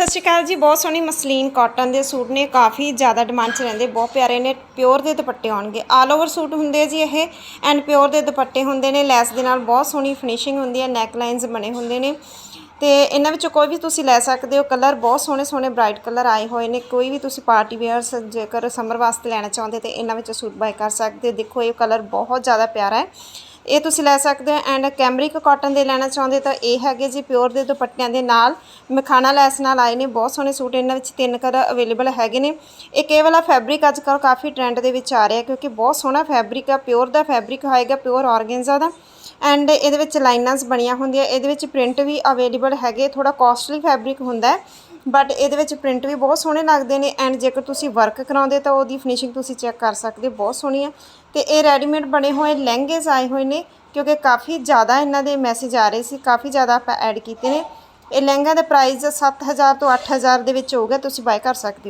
ਸਤਿ ਸ਼੍ਰੀ ਅਕਾਲ ਜੀ, ਬਹੁਤ ਸੋਹਣੀ ਮਸਲੀਨ ਕਾਟਨ ਦੇ ਸੂਟ ਨੇ, ਕਾਫੀ ਜ਼ਿਆਦਾ ਡਿਮਾਂਡ 'ਚ ਰਹਿੰਦੇ, ਬਹੁਤ ਪਿਆਰੇ ਨੇ ਪਿਓਰ ਦੇ ਦੁਪੱਟੇ ਆਉਣਗੇ। ਆਲ ਓਵਰ ਸੂਟ ਹੁੰਦੇ ਜੀ ਇਹ ਐਂਡ ਪਿਓਰ ਦੇ ਦੁਪੱਟੇ ਹੁੰਦੇ ਨੇ, ਲੈਸ ਦੇ ਨਾਲ ਬਹੁਤ ਸੋਹਣੀ ਫਿਨਿਸ਼ਿੰਗ ਹੁੰਦੀ ਹੈ ਨੈਕ ਲਾਈਨਸ ਬਣੇ ਹੁੰਦੇ ਨੇ। ਤੇ ਇਹਨਾਂ ਵਿੱਚੋਂ ਕੋਈ ਵੀ ਤੁਸੀਂ ਲੈ ਸਕਦੇ ਹੋ ਕਲਰ ਬਹੁਤ ਸੋਹਣੇ ਸੋਹਣੇ ਬ੍ਰਾਈਟ ਕਲਰ ਆਏ ਹੋਏ ਨੇ, ਕੋਈ ਵੀ ਤੁਸੀਂ ਪਾਰਟੀ ਵੇਅਰਸ ਜੇਕਰ ਸਮਰ ਵਾਸਤੇ ਲੈਣਾ ਚਾਹੁੰਦੇ ਤੇ ਇਹਨਾਂ ਵਿੱਚੋਂ ਸੂਟ ਬਾਏ ਕਰ ਸਕਦੇ ਹੋ। ਦੇਖੋ, ਇਹ ਕਲਰ ਬਹੁਤ ਜ਼ਿਆਦਾ ਪਿਆਰਾ ਹੈ। ਇਹ ਤੁਸੀਂ ਲੈ ਸਕਦੇ ਹੋ ਐਂਡ ਕੈਮਰਿਕ ਕਾਟਨ ਦੇ ਲੈਣਾ ਚਾਹੁੰਦੇ ਤਾਂ ਇਹ ਹੈਗੇ ਜੀ ਪਿਓਰ ਦੇ ਦੁਪੱਟਿਆਂ ਦੇ ਨਾਲ। ਮਖਾਣਾ ਲੈਸ ਨਾਲ ਆਏ ਨੇ, ਬਹੁਤ ਸੋਹਣੇ ਸੂਟ ਇਹਨਾਂ ਵਿੱਚ ਤਿੰਨ ਕਲਰ ਅਵੇਲੇਬਲ ਹੈਗੇ ਨੇ। ਇਹ ਇਹ ਵਾਲਾ ਫੈਬਰਿਕ ਅੱਜ ਕੱਲ੍ਹ ਕਾਫੀ ਟ੍ਰੈਂਡ ਦੇ ਵਿੱਚ ਆ ਰਿਹਾ ਕਿਉਂਕਿ ਬਹੁਤ ਸੋਹਣਾ ਫੈਬਰਿਕ ਆ ਪਿਓਰ ਦਾ ਫੈਬਰਿਕ ਹੋਏਗਾ ਪਿਓਰ ਆਰਗੈਂਜ਼ਾ ਦਾ। ਐਂਡ ਇਹਦੇ ਵਿੱਚ ਲਾਈਨਸ ਬਣੀਆਂ ਹੁੰਦੀਆਂ, ਇਹਦੇ ਵਿੱਚ ਪ੍ਰਿੰਟ ਵੀ ਅਵੇਲੇਬਲ ਹੈਗੇ ਥੋੜਾ ਕਾਸਟਲੀ ਫੈਬਰਿਕ ਹੁੰਦਾ ਹੈ। ਬਟ ਇਹਦੇ ਵਿੱਚ ਪ੍ਰਿੰਟ ਵੀ ਬਹੁਤ ਸੋਹਣੇ ਲੱਗਦੇ ਨੇ ਐਂਡ ਜੇਕਰ ਤੁਸੀਂ ਵਰਕ ਕਰਾਉਂਦੇ ਤਾਂ ਉਹਦੀ ਫਿਨਿਸ਼ਿੰਗ ਤੁਸੀਂ ਚੈੱਕ ਕਰ ਸਕਦੇ ਹੋ ਬਹੁਤ ਸੋਹਣੀ ਆ। ਤੇ ਇਹ ਰੈਡੀਮੇਡ ਬਣੇ ਹੋਏ ਲਹਿੰਗੇਸ ਆਏ ਹੋਏ ਨੇ, ਕਿਉਂਕਿ ਕਾਫੀ ਜ਼ਿਆਦਾ ਇਹਨਾਂ ਦੇ ਮੈਸੇਜ ਆ ਰਹੇ ਸੀ, ਕਾਫੀ ਜ਼ਿਆਦਾ ਆਪਾਂ ਐਡ ਕੀਤੇ ਨੇ। ਇਹ ਲਹਿੰਗਾ ਦਾ ਪ੍ਰਾਈਸ 7000 ਤੋਂ 8000 ਦੇ ਵਿੱਚ ਹੋਊਗਾ, ਤੁਸੀਂ ਬਾਏ ਕਰ ਸਕਦੇ ਹੋ।